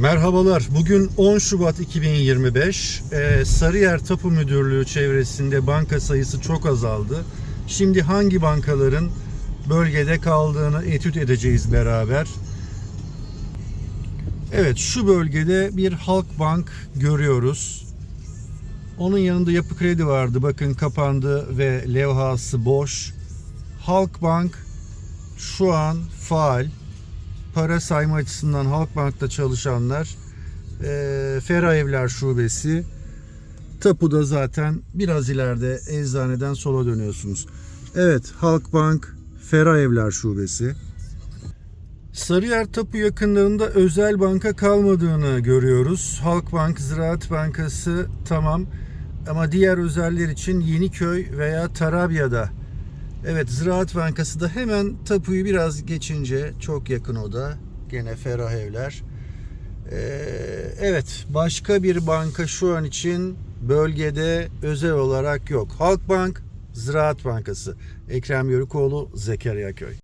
Merhabalar. Bugün 10 Şubat 2025. Ee, Sarıyer Tapu Müdürlüğü çevresinde banka sayısı çok azaldı. Şimdi hangi bankaların bölgede kaldığını etüt edeceğiz beraber. Evet, şu bölgede bir Halkbank görüyoruz. Onun yanında Yapı Kredi vardı. Bakın kapandı ve levhası boş. Halkbank şu an faal para sayma açısından Halkbank'ta çalışanlar e, Ferah Evler Şubesi Tapu'da zaten biraz ileride eczaneden sola dönüyorsunuz. Evet Halkbank Ferah Evler Şubesi. Sarıyer Tapu yakınlarında özel banka kalmadığını görüyoruz. Halkbank, Ziraat Bankası tamam ama diğer özeller için Yeniköy veya Tarabya'da Evet Ziraat Bankası da hemen tapuyu biraz geçince çok yakın o da. Gene ferah evler. Ee, evet başka bir banka şu an için bölgede özel olarak yok. Halkbank, Ziraat Bankası. Ekrem Yörükoğlu, Zekeriya Köy.